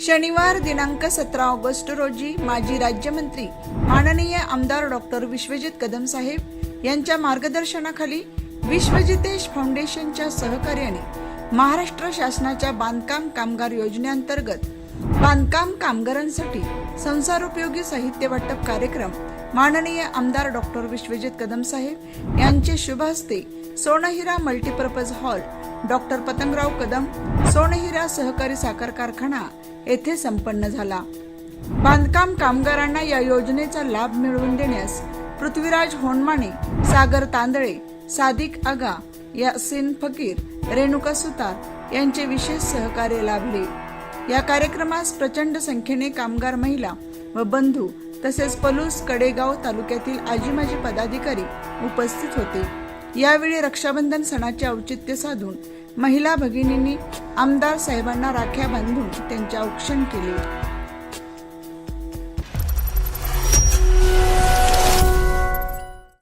शनिवार दिनांक सतरा ऑगस्ट रोजी माजी राज्यमंत्री माननीय आमदार डॉक्टर विश्वजित कदम साहेब यांच्या मार्गदर्शनाखाली विश्वजितेश फाउंडेशनच्या सहकार्याने महाराष्ट्र शासनाच्या बांधकाम कामगार योजनेअंतर्गत बांधकाम कामगारांसाठी संसारोपयोगी साहित्य वाटप कार्यक्रम माननीय आमदार डॉक्टर विश्वजित कदम साहेब यांचे शुभ हस्ते Sonhira multipurpose hall doctor Patangrao Kadam Sonhira सहकारी साखर कारखाना येथे संपन्न झाला. बांधकाम कामगारांना या योजनेचा लाभ मिळवून देण्यास पृथ्वीराज होनमाने सागर तांदळे सादिक आगा यासिन फकीर रेणुका सुतार यांचे विशेष सहकार्य लाभले. या कार्यक्रमास प्रचंड संख्येने कामगार महिला व बंधू तसेच पलूस कडेगाव तालुक्यातील आजी माजी पदाधिकारी उपस्थित होते. यावेळी रक्षाबंधन सणाचे औचित्य साधून महिला भगिनींनी आमदार साहेबांना राख्या बांधून त्यांचे औक्षण केले.